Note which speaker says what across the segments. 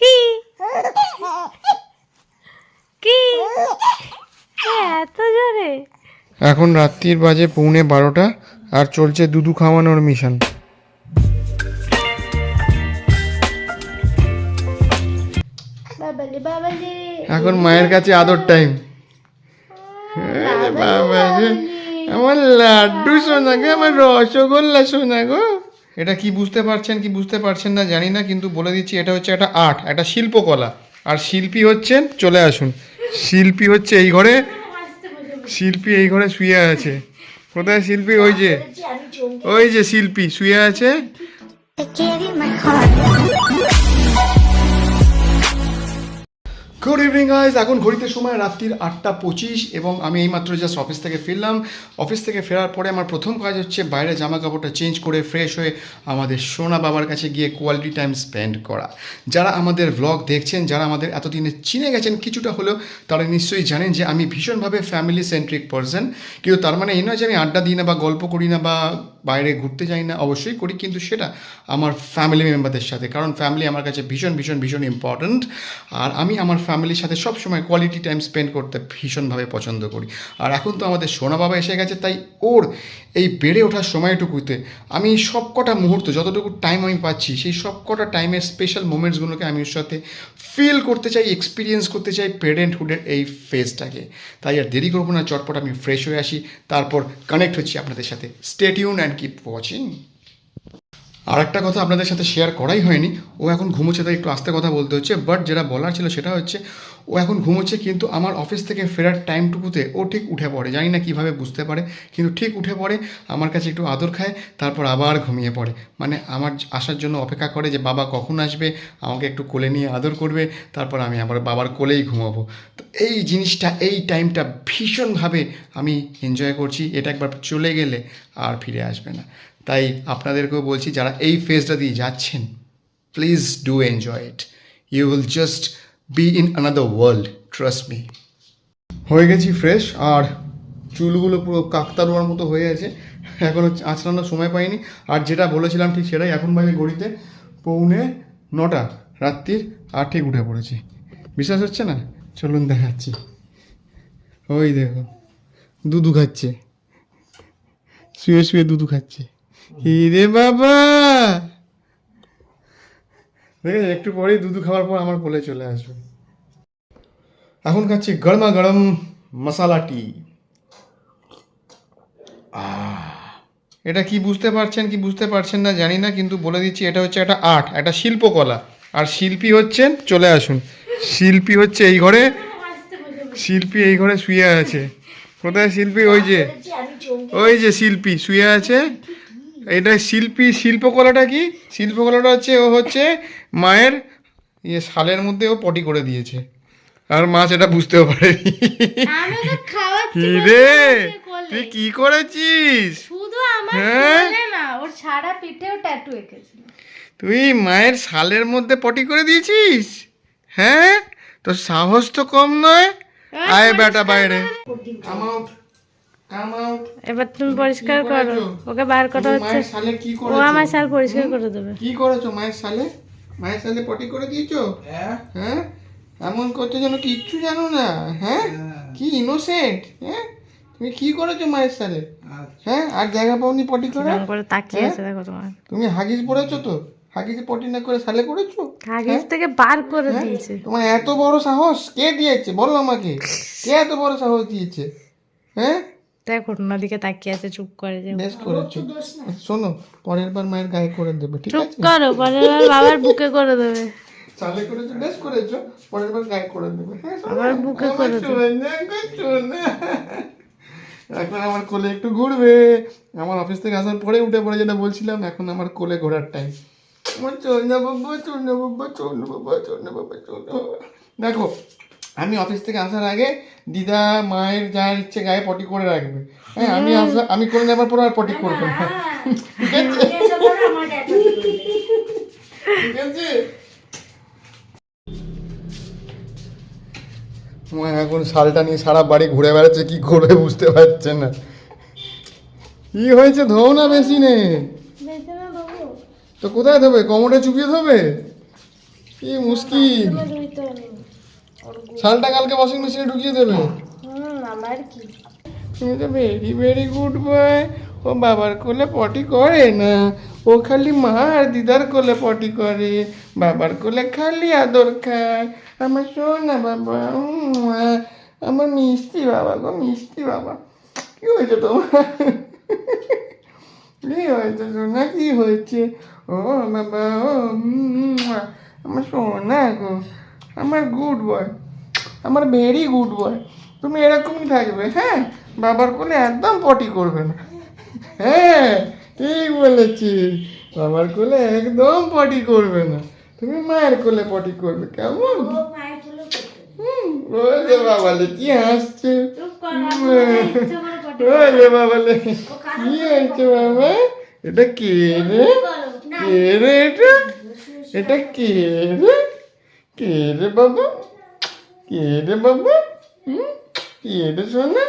Speaker 1: কি? কি? এত জোরে?
Speaker 2: এখন রাত্রির বাজে পৌনে বারোটা আর চলছে দুধু খাওয়ানোর মিশন। এখন মায়ের কাছে আদর টাইম। বাবা আমার লাড্ডু শোনা গো আমার রসগোল্লা শোনা গো। এটা কি বুঝতে পারছেন, কি বুঝতে পারছেন না জানি না, কিন্তু বলে দিচ্ছি, এটা হচ্ছে একটা আর্ট, একটা শিল্পকলা। আর শিল্পী হচ্ছেন, চলে আসুন, শিল্পী হচ্ছে এই ঘরে, শিল্পী এই ঘরে শুয়ে আছে। কোথায় শিল্পী? ওই যে ওই যে শিল্পী, শুয়ে আছে। গুড ইভিনিং গাইজ এখন ঘড়িতে সময় রাত্রির আটটা পঁচিশ এবং আমি এইমাত্র জাস্ট অফিস থেকে ফিরলাম। অফিস থেকে ফেরার পরে আমার প্রথম কাজ হচ্ছে বাইরে জামা কাপড়টা চেঞ্জ করে ফ্রেশ হয়ে আমাদের সোনা বাবার কাছে গিয়ে কোয়ালিটি টাইম স্পেন্ড করা। যারা আমাদের ব্লগ দেখছেন, যারা আমাদের এতদিনে চিনে গেছেন কিছুটা হলেও, তারা নিশ্চয়ই জানেন যে আমি ভীষণভাবে ফ্যামিলি সেন্ট্রিক পার্সন কিন্তু তার মানে এই নয় যে আমি আড্ডা দিই না বা গল্প করি না বা বাইরে ঘুরতে যাই না, অবশ্যই করি, কিন্তু সেটা আমার ফ্যামিলি মেম্বারদের সাথে। কারণ ফ্যামিলি আমার কাছে ভীষণ ভীষণ ভীষণ ইম্পর্ট্যান্ট আর আমি আমার ফ্যামিলির সাথে সব সময় কোয়ালিটি টাইম স্পেন্ড করতে ভীষণভাবে পছন্দ করি। আর এখন তো আমাদের সোনা বাবা এসে গেছে, তাই ওর এই বেড়ে ওঠার সময়টুকুতে আমি সব কটা মুহূর্ত, যতটুকু টাইম আমি পাচ্ছি, সেই সব কটা টাইমের স্পেশাল মোমেন্টসগুলোকে আমি ওর সাথে ফিল করতে চাই এক্সপিরিয়েন্স করতে চাই পেরেন্টহুডের এই ফেজটাকে তাই আর দেরি করব না, চটপট আমি ফ্রেশ হয়ে আসি, তারপর কানেক্ট হচ্ছি আপনাদের সাথে। Stay tuned and keep watching আর একটা কথা আপনাদের সাথে শেয়ার করাই হয়নি। ও এখন ঘুমোচ্ছে, তাই একটু আস্তে কথা বলতে হচ্ছে। বাট যেটা বলার ছিল সেটা হচ্ছে, ও এখন ঘুমোচ্ছে কিন্তু আমার অফিস থেকে ফেরার টাইমটুকুতে ও ঠিক উঠে পড়ে। জানি না কীভাবে বুঝতে পারে, কিন্তু ঠিক উঠে পড়ে, আমার কাছে একটু আদর খায়, তারপর আবার ঘুমিয়ে পড়ে। মানে আমার আসার জন্য অপেক্ষা করে যে বাবা কখন আসবে, আমাকে একটু কোলে নিয়ে আদর করবে, তারপর আমি আবার বাবার কোলেই ঘুমাবো। তো এই জিনিসটা, এই টাইমটা ভীষণভাবে আমি এনজয় করছি। এটা একবার চলে গেলে আর ফিরে আসবে না। তাই আপনাদেরকেও বলছি, যারা এই ফেজটা দিয়ে যাচ্ছেন please do enjoy it you will just be in another world trust me হয়ে গেছি ফ্রেশ আর চুলগুলো পুরো কাকতারুয়ার মতো হয়ে আছে। এখনও আঁচড়ানোর সময় পাইনি। আর যেটা বলেছিলাম ঠিক সেটাই, এখন বাজে ঘড়িতে পৌনে নটা রাত্রির ঠিক উঠে পড়েছি। বিশ্বাস হচ্ছে না? চলুন দেখাচ্ছি। ওই দেখো, দুধু খাচ্ছে। শুয়ে শুয়ে দুধু খাচ্ছে। রে বাবা। দেখে একটু পরেই দুধু খাওয়ার পর আমার কোলে চলে আসবে। এখন খাচ্ছি গরমা গরম মশালা টি। এটা কি বুঝতে পারছেন, কি বুঝতে পারছেন না জানি না, কিন্তু বলে দিচ্ছি, এটা হচ্ছে একটা আর্ট, একটা শিল্পকলা। আর শিল্পী হচ্ছেন, চলে আসুন। শিল্পী হচ্ছে এই ঘরে, শিল্পী এই ঘরে শুয়ে আছে। কোথায় শিল্পী? ওই যে ওই যে শিল্পী, শুয়ে আছে। এটা শিল্পী শিল্পকলাটা কি? শিল্পকলাটা হচ্ছে ও হচ্ছে মায়ের ইয়ে শালের মধ্যে ও পটি করে দিয়েছে। আর মা সেটা বুঝতেও পারেনি।
Speaker 1: তো খাওয়াচ্ছি
Speaker 2: কি রে? তুই কি করেছিস? হ্যাঁ?
Speaker 1: ওর সারা পিঠেও ট্যাটু এঁকেছিল।
Speaker 2: তুই মায়ের শালের মধ্যে পটি করে দিয়েছিস? হ্যাঁ? তোর সাহস তো কম নয়? আয় বেটা বাইরে। আউট
Speaker 1: এবার তুমি পরিষ্কার করো। ওকে বার করা হচ্ছে। ও
Speaker 2: করেছ?
Speaker 1: আমার শাল পরিষ্কার করে দেবে।
Speaker 2: কি করেছ মায়ের সালে মায়ের সালে পটি করে দিয়েছ? হ্যাঁ। এমন করতে যেন কিচ্ছু জানো না। হ্যাঁ? কি ইনোসেন্ট হ্যাঁ? তুমি কি করেছ মায়ের সালে হ্যাঁ? আর জায়গা পাওনি পটি করে
Speaker 1: করে তাকিয়ে আছে দেখো তোমার।
Speaker 2: তুমি হাগিস পড়েছো তো? হাগিস পটি না করে সালে করেছ?
Speaker 1: হাগিস থেকে বার করে দিয়েছে।
Speaker 2: তোমার এত বড় সাহস কে দিয়েছে? বলো আমাকে। কে এত বড় সাহস দিয়েছে? হ্যাঁ?
Speaker 1: দেখো দিকে তাকিয়ে আছে চুপ করে যে
Speaker 2: বেশ করেছ শোনো পরের বার মায়ের গায়ে করে দেবে ঠিক
Speaker 1: চুপ করো পরের বার বাবার বুকে করে দেবে।
Speaker 2: করেছ বেশ করেছ পরের বার গায়ে করে দেবে হ্যাঁ
Speaker 1: আবার বুকে
Speaker 2: আমার
Speaker 1: করে দেবে।
Speaker 2: আমার সোনা। এখন আমার কোলে একটু ঘুরবে। আমার অফিস থেকে আসার পরে উঠে পড়ে যেটা বলছিলাম এখন আমার কোলে ঘোরার টাইম আমার চন্না বাবা চন্না বাবা চন্না বাবা চন্না বাবা চন্না বাবা দেখো আমি অফিস থেকে আসার আগে দিদা মায়ের যা ইচ্ছে গায়ে পটি করে রাখবে। হ্যাঁ আমি আসা আমি করে নেবার পর আর পটি করবে না। ঠিক আছে? ঠিক আছে? এখন শালটা নিয়ে সারা বাড়ি ঘুরে বেড়াচ্ছে কি করবে বুঝতে পারছে না। কি হয়েছে? ধোও না বেশি নে তো কোথায় ধোবে? কোমরে চুপিয়ে ধোবে? কি মুশকিল। শালটা কালকে ওয়াশিং মেশিনে ঢুকিয়ে দেবে।
Speaker 1: আমার কি?
Speaker 2: তুমি তো ভেরি ভেরি গুড বয় ও বাবার কোলে পটি করে না। ও খালি মা আর দিদার কোলে পটি করে। বাবার কোলে খালি আদর খায়। আমার সোনা বাবা আমার মিষ্টি বাবা গো মিষ্টি বাবা। কি হয়েছে তোমার? কি হয়েছে সোনা? কি হয়েছে? ও বাবা ও উম, আহ, আমার সোনা গো আমার গুড বয় আমার ভেরি গুড বয় তুমি এরকমই থাকবে হ্যাঁ বাবার কোলে একদম পটি করবে না হ্যাঁ ঠিক বলেছি বাবার কোলে একদম পটি করবে না তুমি মায়ের কোলে পটি করবে কেমন বাবালে কি হাসছে যে বাবালে কি হয়েছে বাবা এটা কে রে কে রে এটা এটা কে রে কে রে বাবা? কে রে বাবা? কে রে সোনা?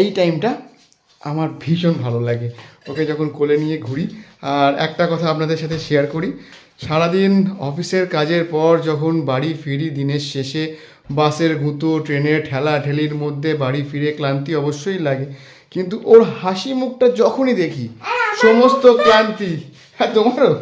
Speaker 2: এই টাইমটা আমার ভীষণ ভালো লাগে। ওকে যখন কোলে নিয়ে ঘুরি, আর একটা কথা আপনাদের সাথে শেয়ার করি, সারাদিন অফিসের কাজের পর যখন বাড়ি ফিরি দিনের শেষে, বাসের গুঁতো, ট্রেনের ঠেলা ঠেলির মধ্যে বাড়ি ফিরে ক্লান্তি অবশ্যই লাগে, কিন্তু ওর হাসি মুখটা যখনই দেখি, সমস্ত ক্লান্তি। হ্যাঁ তোমারও?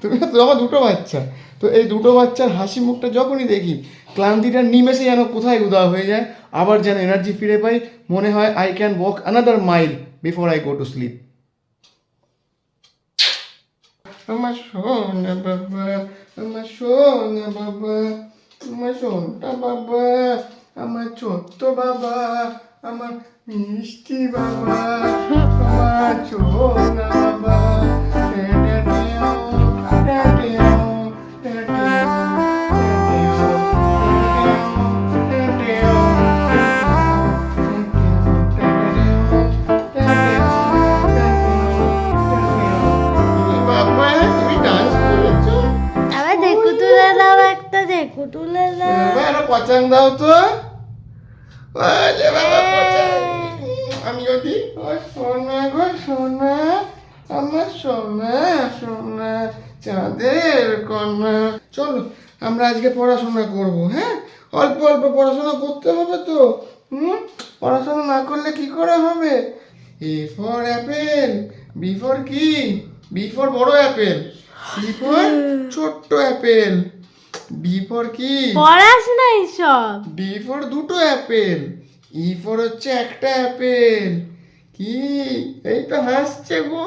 Speaker 2: তুমি তো আমার দুটো বাচ্চা। তো এই দুটো বাচ্চার হাসি মুখটা যখনই দেখি, ক্লান্তিটা নিমেষে যেন কোথায় উদা হয়ে যায়, আবার যেন এনার্জি ফিরে পাই, মনে হয় I can walk another mile before I go to sleep আমার সোনা বাবা, আমার সোনা বাবা, আমার সোনটা বাবা, আমার ছোট্ট বাবা, আমার মিষ্টি বাবা, আমার সোনা বাবা বাবা পচাং দাও তো। আমি যদি সোনা গো সোনা আমার সোনা সোনা চাঁদের কন্যা। চলো আমরা আজকে পড়াশোনা করব হ্যাঁ? অল্প অল্প পড়াশোনা করতে হবে তো হুম? পড়াশোনা না করলে কি করে হবে? A for apple B for কি বি ফর বড় অ্যাপেল সি ফর ছোট্ট অ্যাপেল বি ফর কি?
Speaker 1: পড়াস না এইসব?
Speaker 2: ডি ফর দুটো অ্যাপেল। ই ফর হচ্ছে একটা অ্যাপেল। কি? এই তো হাসছে গো।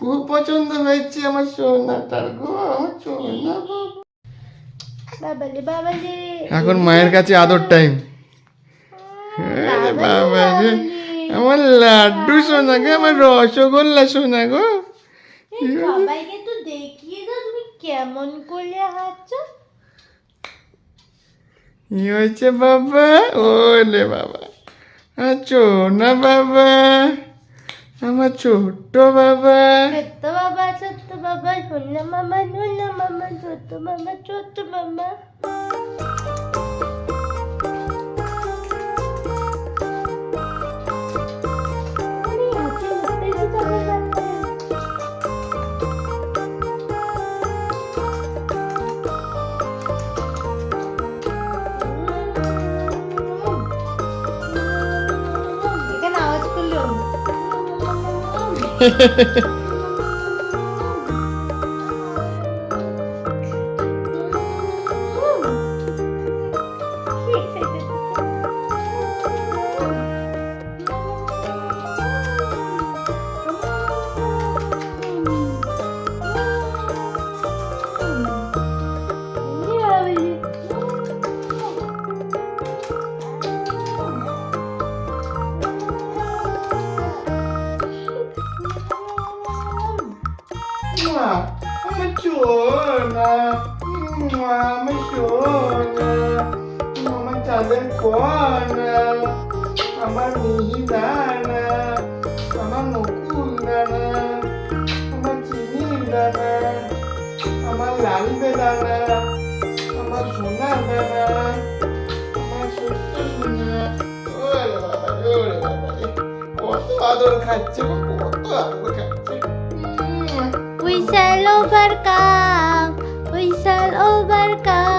Speaker 2: খুব পছন্দ হয়েছে আমার সোনাটার গো আমার সোনা
Speaker 1: বাবালে বাবালে।
Speaker 2: এখন মায়ের কাছে আদর টাইম বাবা আমার লাড্ডু সোনা গো আমার রসগোল্লা সোনা গো।
Speaker 1: সবাইকে তো দেখিয়ে দাও তুমি কেমন করে হাঁটছো।
Speaker 2: কি হয়েছে বাবা ওলে বাবা আছো না বাবা আমার ছোট্ট বাবা
Speaker 1: ছোট্ট বাবা ছোট্ট বাবা মামা মামা ছোট্ট মামা ছোট্ট মামা
Speaker 2: 嘿嘿嘿嘿 আদর খাচ্ছে কত আদর খাচ্ছে
Speaker 1: We shall overcome. We shall overcome.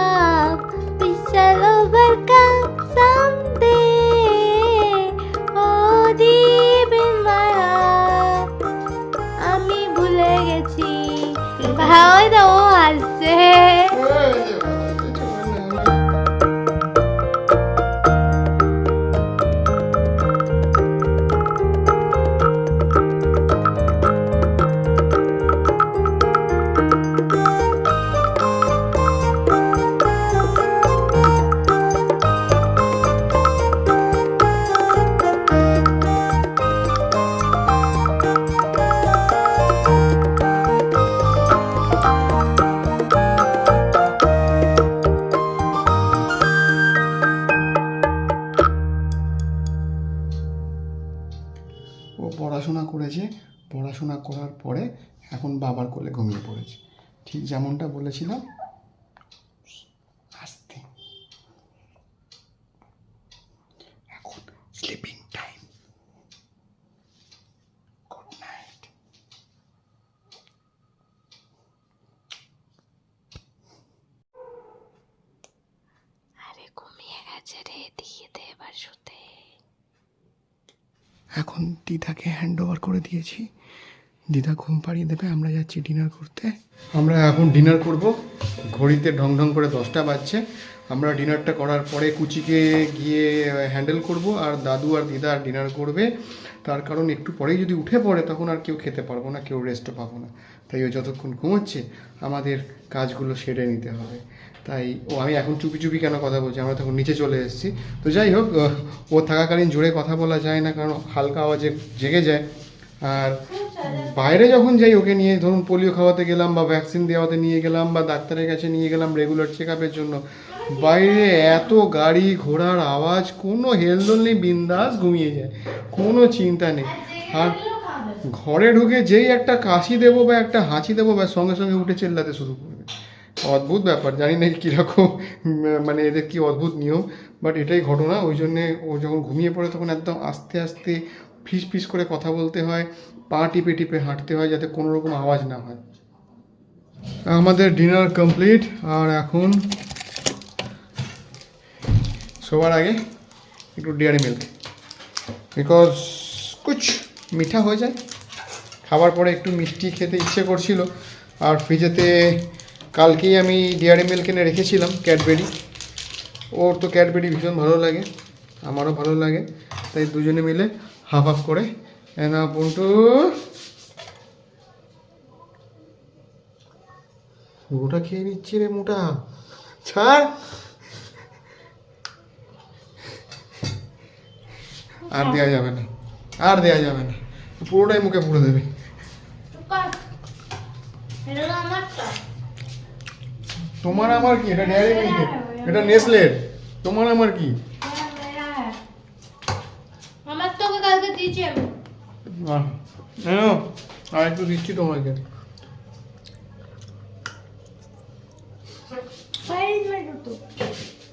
Speaker 2: বলেছিলাম আস্তে এখন স্লিপিং টাইম গুড নাইট
Speaker 1: আরে ঘুমিয়ে গেছে রে দিয়ে দে এবার শুতে।
Speaker 2: এখন দিদাকে হ্যান্ড ওভার করে দিয়েছি। দিদা ঘুম পাড়িয়ে দেবে আমরা যাচ্ছি ডিনার করতে। আমরা এখন ডিনার করব। ঘড়িতে ঢং ঢং করে দশটা বাজছে। আমরা ডিনারটা করার পরে কুচিকে গিয়ে হ্যান্ডেল করব আর দাদু আর দিদা ডিনার করবে। তার কারণ একটু পরেই যদি উঠে পড়ে তখন আর কেউ খেতে পারব না, কেউ রেস্টও পাবো না। তাই ও যতক্ষণ ঘুমোচ্ছে আমাদের কাজগুলো সেরে নিতে হবে। তাই ও, আমি এখন চুপি চুপি কেন কথা বলছি? আমরা তখন নিচে চলে এসেছি। তো যাই হোক, ও থাকাকালীন জোরে কথা বলা যায় না, কারণ হালকা আওয়াজে জেগে যায়। আর বাইরে যখন যাই, ওকে নিয়ে ধরুন পোলিও খাওয়াতে গেলাম বা ভ্যাকসিন দেওয়াতে নিয়ে গেলাম বা ডাক্তারের কাছে নিয়ে গেলাম রেগুলার চেক জন্য, বাইরে এত গাড়ি ঘোড়ার আওয়াজ, কোনো হেলদোল নেই, বিন্দাস ঘুমিয়ে যায়, কোনো চিন্তা নেই। আর ঘরে ঢুকে যেই একটা কাশি দেবো বা একটা হাঁচি দেবো বা সঙ্গে সঙ্গে উঠে চেল্লাতে শুরু করবে। অদ্ভুত ব্যাপার, জানি না কীরকম মানে এদের কি অদ্ভুত নিয়ম বাট এটাই ঘটনা, ওই জন্যে ও যখন ঘুমিয়ে পড়ে তখন একদম আস্তে আস্তে ফিস ফিস করে কথা বলতে হয়, পা টিপে টিপে হাঁটতে হয় যাতে কোনো রকম আওয়াজ না হয়। আমাদের ডিনার কমপ্লিট আর এখন সবার আগে একটু ডেয়ারি মিল্ক বিকজ কুছ মিঠা হয়ে যায়। খাবার পরে একটু মিষ্টি খেতে ইচ্ছে করছিল। আর ফ্রিজেতে কালকেই আমি ডেয়ারি মিল্ক কিনে রেখেছিলাম ক্যাডবেরি ওর তো ক্যাডবেরি ভীষণ ভালো লাগে, আমারও ভালো লাগে, তাই দুজনে মিলে হাফ হাফ করে এনা পন্টু পুরোটা খেয়ে নিচ্ছি রে মোটা ছাড় আর দেওয়া যাবে না আর দেওয়া যাবে না পুরোটাই মুখে পুরো দেবে তোমার আমার কি এটা ডেয়ারি মিল্কের এটা নেসলের তোমার আমার কি
Speaker 1: হ্যাঁ, মেরা হ্যাঁ। আমার তোকে কালকে দিয়েছি আমি
Speaker 2: আহ, নাও, আর একটু দিচ্ছি তোমাকে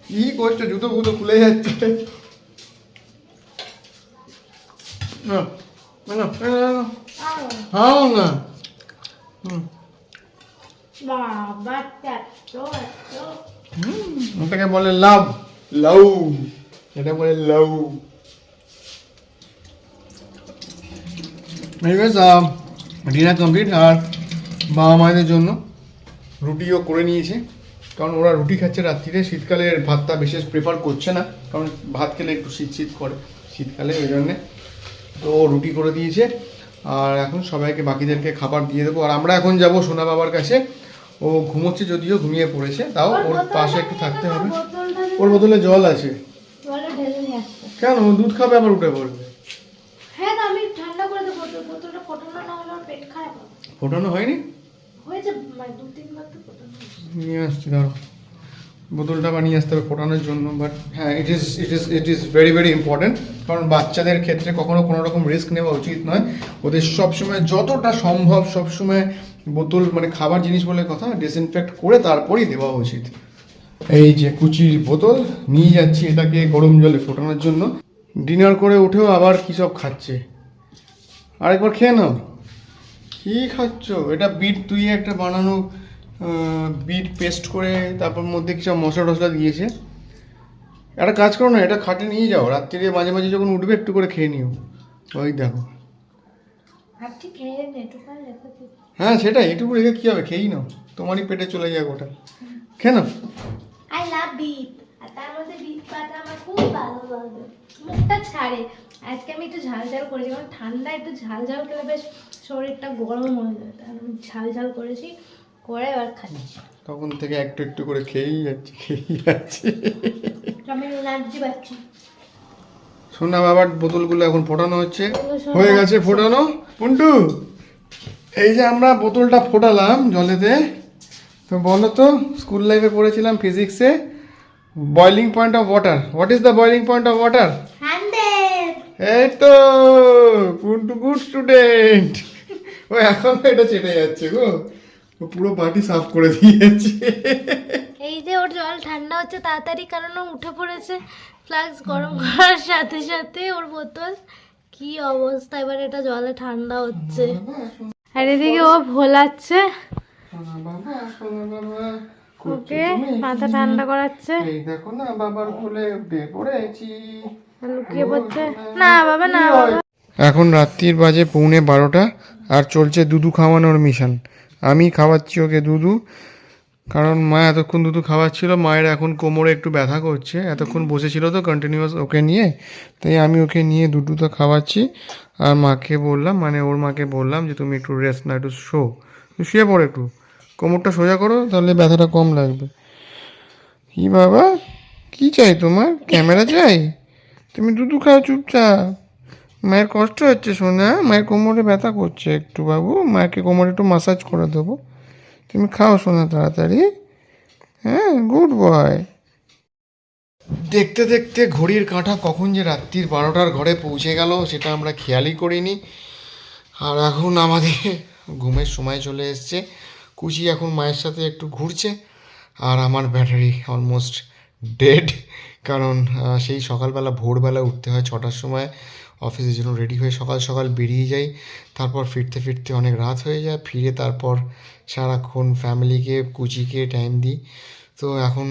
Speaker 2: কি করছ জুতো ফুতো খুলে যাচ্ছে হাও না ওটাকে বলে লাভ লাউ এটা বলে লাউ এনিওয়েজ ডিনার কমপ্লিট আর বাবা মায়েদের জন্য রুটিও করে নিয়েছে। কারণ ওরা রুটি খাচ্ছে রাত্রিতে শীতকালে ভাতটা বিশেষ প্রেফার করছে না কারণ ভাত খেলে একটু শীত শীত করে শীতকালে ওই জন্যে। তো ও রুটি করে দিয়েছে আর এখন সবাইকে বাকিদেরকে খাবার দিয়ে দেবো। আর আমরা এখন যাব সোনা বাবার কাছে। ও ঘুমোচ্ছে যদিও ঘুমিয়ে পড়েছে তাও ওর পাশে একটু থাকতে হবে। ওর বোতলে জল আছে। কেন? দুধ খাবে আবার উঠে পড়বে
Speaker 1: হ্যাঁ তো আমি ঠান্ডা করে দেবো বোতল বোতলটা ফোটানো না হলে ওর পেট খারাপ হবে
Speaker 2: ফোটানো হয়নি?
Speaker 1: মানে।
Speaker 2: নিয়ে আসছি দাঁড়ো বোতলটা বানিয়ে আসতে হবে ফোটানোর জন্য বাট হ্যাঁ it is it is it is very very important কারণ বাচ্চাদের ক্ষেত্রে কখনো কোনো রকম রিস্ক নেওয়া উচিত নয়। ওদের সবসময় যতটা সম্ভব সবসময় বোতল মানে খাবার জিনিস বলে কথা ডিসইনফেক্ট করে তারপরেই দেওয়া উচিত। এই যে কুচির বোতল নিয়ে যাচ্ছি এটাকে গরম জলে ফোটানোর জন্য। ডিনার করে উঠেও আবার কী সব খাচ্ছে? আরেকবার খেয়ে নাও। কি খাচ্ছ? এটা বিট তুই একটা বানানো বিট পেস্ট করে তারপর মধ্যে কিছু মশলা টশলা দিয়েছে। একটা কাজ করো না এটা খাটে নিয়ে যাও। রাত্রিরে মাঝে মাঝে যখন উঠবে একটু করে খেয়ে নিও। ওই দেখো।
Speaker 1: একটু।
Speaker 2: হ্যাঁ সেটাই এটুকু রেখে কী হবে? খেয়েই নাও। তোমারই পেটে চলে যাবে ওটা। কেন
Speaker 1: আই লাভ বিট আর তার মধ্যে বিট পাতা আমার খুব ভালো লাগে। মুখটা ছাড়ে। আজকে আমি একটু ঝাল ঝাল করেছি কারণ ঠান্ডা একটু ঝাল ঝাল খেলে বেশ শরীরটা গরম হয়ে যায়। তাই আমি ঝাল ঝাল করেছি করে এবার খাচ্ছি।
Speaker 2: তখন থেকে একটু একটু করে খেয়েই যাচ্ছি খেয়েই যাচ্ছি।
Speaker 1: আমি এনার্জি পাচ্ছি
Speaker 2: সোনা বাবার বোতলগুলো এখন ফোটানো হচ্ছে। হয়ে গেছে ফোটানো। পুন্টু এই যে আমরা বোতলটা ফোটালাম জলেতে তো বলো তো স্কুল লাইফে পড়েছিলাম ফিজিক্সে boiling point of water what is the boiling point of water
Speaker 1: hundred
Speaker 2: এই তো পুন্টু গুড স্টুডেন্ট। ও এখন এটা চেটে যাচ্ছে গো। ও পুরো বাটি সাফ করে দিয়েছে।
Speaker 1: এই যে ওর জল ঠান্ডা হচ্ছে তাড়াতাড়ি কারণ ও উঠে পড়েছে। ফ্লাক্স গরম করার সাথে সাথে ওর বোতল। কি অবস্থা এবার এটা জলে ঠান্ডা হচ্ছে। আর এদিকে ও ভোলাচ্ছে।
Speaker 2: বাবা বাবা।
Speaker 1: ওকে মাথা ঠান্ডা করাচ্ছে?
Speaker 2: এই দেখো না বাবার কোলে পড়েছি।
Speaker 1: লুকিয়ে পড়ছে? না বাবা না
Speaker 2: এখন রাত্রির বাজে পৌনে বারোটা আর চলছে দুধু খাওয়ানোর মিশন। আমি খাওয়াচ্ছি ওকে দুধু কারণ মা এতক্ষণ দুধু খাওয়াচ্ছিল মায়ের এখন কোমরে একটু ব্যথা করছে এতক্ষণ বসেছিল তো কন্টিনিউয়াস ওকে নিয়ে তাই আমি ওকে নিয়ে দুধুটা খাওয়াচ্ছি। আর মাকে বললাম মানে ওর মাকে বললাম যে তুমি একটু রেস্ট না একটু শো। শুয়ে পড়ো একটু। কোমরটা সোজা করো, তাহলে ব্যথাটা কম লাগবে। কি বাবা? কি চাই তোমার? ক্যামেরা চাই? তুমি দুধু খাও চুপচাপ। মায়ের কষ্ট হচ্ছে শোনা মায়ের কোমরে ব্যথা করছে একটু বাবু। মাকে কোমরে একটু মাসাজ করে দেবো। তুমি খাও শোনা তাড়াতাড়ি। হ্যাঁ গুড বয়। দেখতে দেখতে ঘড়ির কাঁটা কখন যে রাত্রির বারোটার ঘরে পৌঁছে গেল, সেটা আমরা খেয়ালই করিনি। আর এখন আমাদের ঘুমের সময় চলে এসছে। কুচি এখন মায়ের সাথে একটু ঘুরছে আর আমার ব্যাটারি অলমোস্ট ডেড কারণ সেই সকালবেলা, ভোরবেলা উঠতে হয় ছটার সময় অফিসের জন্য রেডি হয়ে সকাল সকাল বেরিয়ে যাই, তারপর ফিরতে ফিরতে অনেক রাত হয়ে যায়, ফিরে তারপর সারাক্ষণ ফ্যামিলিকে কুচিকে টাইম দিই। তো এখন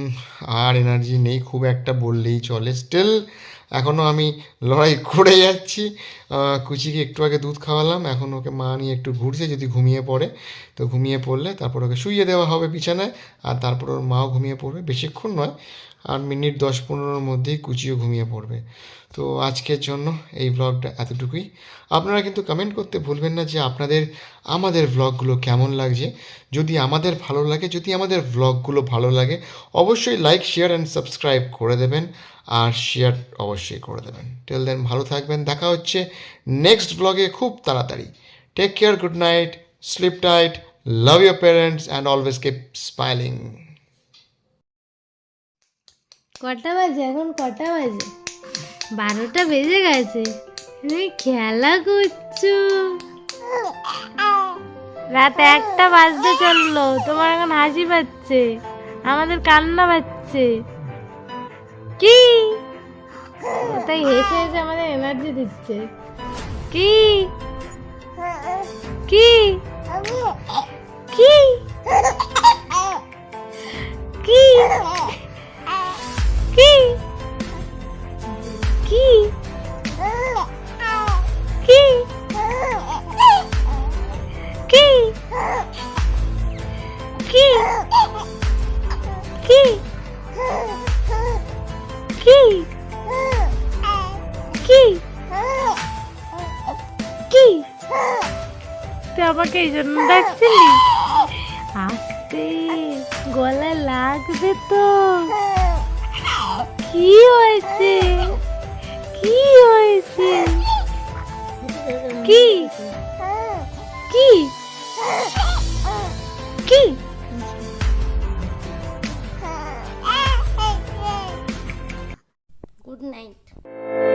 Speaker 2: আর এনার্জি নেই, খুব একটা বললেই চলে। স্টিল এখনও আমি লড়াই করে যাচ্ছি। কুচিকে একটু আগে দুধ খাওয়ালাম, এখন ওকে মা নিয়ে একটু ঘুরছে, যদি ঘুমিয়ে পড়ে। তো ঘুমিয়ে পড়লে তারপর ওকে শুইয়ে দেওয়া হবে বিছানায়, আর তারপর ওর মাও ঘুমিয়ে পড়বে। বেশিক্ষণ নয়, আর মিনিট দশ পনেরোর মধ্যেই কুচিও ঘুমিয়ে পড়বে। তো আজকের জন্য এই ব্লগটা এতটুকুই। আপনারা কিন্তু কমেন্ট করতে ভুলবেন না যে আপনাদের, আমাদের ব্লগগুলো কেমন লাগছে। যদি আমাদের ভালো লাগে, যদি আমাদের ব্লগগুলো ভালো লাগে, অবশ্যই লাইক শেয়ার অ্যান্ড সাবস্ক্রাইব করে দেবেন। আর শেয়ার অবশ্যই করে দেবেন। টেল দেন ভালো থাকবেন। দেখা হচ্ছে নেক্সট ব্লগে খুব তাড়াতাড়ি। Take care good night sleep tight love your parents and always keep smiling
Speaker 1: কটা বাজে? এখন কটা বাজে? বারোটা বেজে গেছে। খেলা করছ? রাত একটা বাজতে চলল। তোমার এখন হাসি পাচ্ছে। আমাদের কান্না পাচ্ছে। কি তাই হেসে হেসে আমাদের এনার্জি দিচ্ছে কি কি কি কি কি কি কি কি কি কি কি? কি? কি? তুই আমাকে এই জন্য ডাকছিলি? আস্তে, গলা লাগবে তো। কি হয়েছে? কি হয়েছে? কি? কি? কি? good night.